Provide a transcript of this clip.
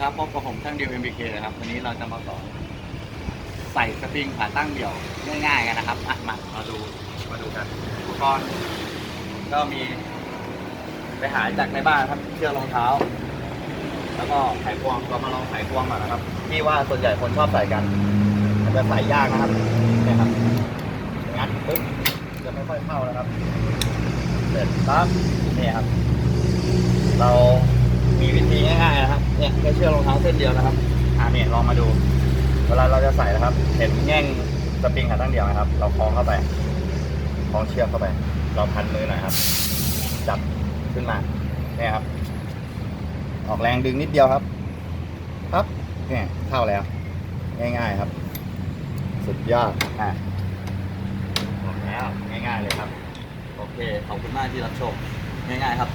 ครับพบกับผมช่างเดียว MBK นะครับวันนี้เราจะมาสอนใส่สปริงขาตั้งเดี่ยวง่ายๆกันนะครับอะมามาดูมาดูกันอุปกรณ์ก็มีไปหาจากในบ้านครับเชือกรองเท้า แล้วก็ไขควงเรามาลองไขควงก่อนนะครับ ที่ว่าส่วนใหญ่คนชอบใส่กันมันจะใส่ยากนะครับเนี่ยครับงัดปึ๊บจะไม่ค่อยเข้านะครับ เสร็จปั๊บเนี่ยครับ เรา มีวิธีง่ายๆนะครับ เนี่ยแค่เชือกรองเท้าเส้นเดียวนะครับอ่าเนี่ยลองมาดู เวลาเราจะใส่นะครับ เห็นแง่งสปริงขาตั้งเดียวนะครับ เราคล้องเข้าไป คล้องเชือกเข้าไป เราพันมือหน่อยครับ จับขึ้นมา เนี่ยครับ ออกแรงดึงนิดเดียวครับ ครับ เนี่ยเข้าแล้ว ง่ายๆครับ สุดยอด อะหมดแล้ว ง่ายๆเลยครับ โอเค ขอบคุณมากที่รับชม ง่ายๆครับ